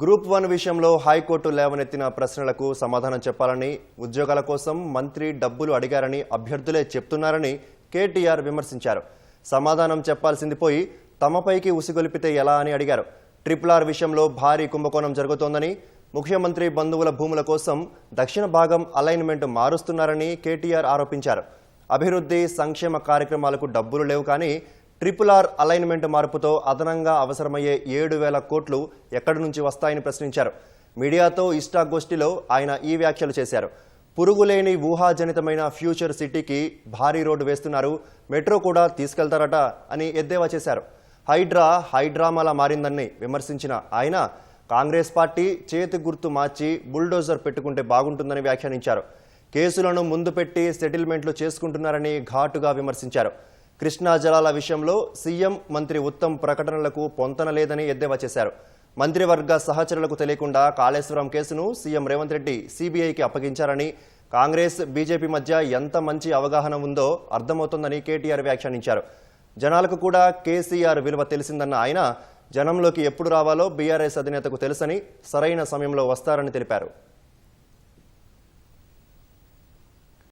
Group one విషయంలో high court లేవనెత్తిన ప్రశ్నలకు సమాధానం చెప్పాలని ఉద్యోగాల కోసం మంత్రి డబ్బులు అడిగారని అభ్యర్థులే చెప్తున్నారని కేటీఆర్ విమర్శించారు. సమాధానం చెప్పాల్సింది పోయి తమపైకి ఉసిగొలిపితే ఎలా అని అడిగారు. ట్రిపుల్ ఆర్ విషయంలో భారీ కుంభకోణం జరుగుతోందని ముఖ్యమంత్రి బంధువుల భూముల కోసం దక్షిణ భాగం అలైన్మెంట్ మారుస్తున్నారని కేటీఆర్ ఆరోపించారు. అభివృద్ధి సంక్షేమ కార్యక్రమాలకు డబ్బులు లేవు కానీ ట్రిపుల్ ఆర్ అలైన్మెంట్ మార్పుతో అదనంగా అవసరమయ్యే ఏడు వేల కోట్లు ఎక్కడి నుంచి వస్తాయని ప్రశ్నించారు. మీడియాతో ఇష్టాగోష్ఠిలో ఆయన ఈ వ్యాఖ్యలు చేశారు. పురుగులేని ఊహాజనితమైన ఫ్యూచర్ సిటీకి భారీ రోడ్డు వేస్తున్నారు. మెట్రో కూడా తీసుకెళ్తారట అని ఎద్దేవా చేశారు. హైడ్రా హైడ్రామాలా మారిందని విమర్శించిన ఆయన కాంగ్రెస్ పార్టీ చేతి గుర్తు మార్చి బుల్డోజర్ పెట్టుకుంటే బాగుంటుందని వ్యాఖ్యానించారు. కేసులను ముందు పెట్టి సెటిల్మెంట్లు చేసుకుంటున్నారని ఘాటుగా విమర్శించారు. కృష్ణా జలాల విషయంలో సీఎం మంత్రి ఉత్తమ్ ప్రకటనలకు పొంతన లేదని ఎద్దేవా చేశారు. మంత్రివర్గ సహచరులకు తెలియకుండా కాళేశ్వరం కేసును సీఎం రేవంత్ రెడ్డి సీబీఐకి అప్పగించారని కాంగ్రెస్ బీజేపీ మధ్య ఎంత మంచి అవగాహన ఉందో అర్థమవుతోందని కేటీఆర్ వ్యాఖ్యానించారు. జనాలకు కూడా కేసీఆర్ విలువ తెలిసిందన్న ఆయన జనంలోకి ఎప్పుడు రావాలో బీఆర్ఎస్ అధినేతకు తెలుసని సరైన సమయంలో వస్తారని తెలిపారు.